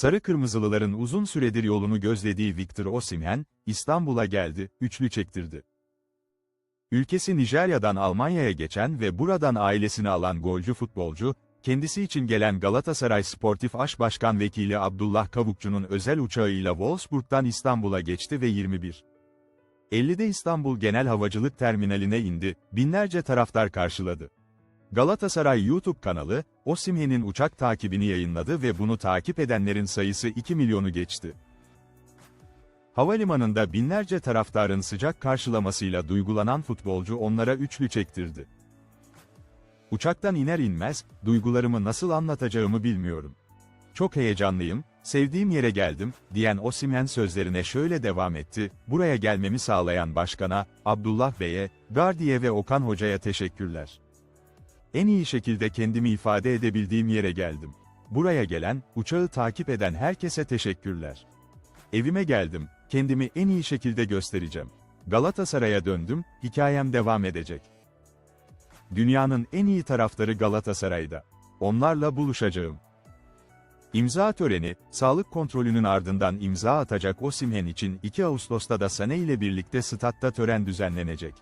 Sarı Kırmızılıların uzun süredir yolunu gözlediği Victor Osimhen, İstanbul'a geldi, üçlü çektirdi. Ülkesi Nijerya'dan Almanya'ya geçen ve buradan ailesini alan golcü futbolcu, kendisi için gelen Galatasaray Sportif Aş Başkan Vekili Abdullah Kavukçu'nun özel uçağıyla Wolfsburg'dan İstanbul'a geçti ve 21. 50'de İstanbul Genel Havacılık Terminaline indi, binlerce taraftar karşıladı. Galatasaray YouTube kanalı, Osimhen'in uçak takibini yayınladı ve bunu takip edenlerin sayısı 2 milyonu geçti. Havalimanında binlerce taraftarın sıcak karşılamasıyla duygulanan futbolcu onlara üçlü çektirdi. Uçaktan iner inmez, duygularımı nasıl anlatacağımı bilmiyorum. Çok heyecanlıyım, sevdiğim yere geldim, diyen Osimhen sözlerine şöyle devam etti, buraya gelmemi sağlayan başkana, Abdullah Bey'e, Gardiye ve Okan Hoca'ya teşekkürler. En iyi şekilde kendimi ifade edebildiğim yere geldim. Buraya gelen, uçağı takip eden herkese teşekkürler. Evime geldim, kendimi en iyi şekilde göstereceğim. Galatasaray'a döndüm, hikayem devam edecek. Dünyanın en iyi taraftarı Galatasaray'da. Onlarla buluşacağım. İmza töreni, sağlık kontrolünün ardından imza atacak Osimhen için 2 Ağustos'ta da Sane ile birlikte statta tören düzenlenecek.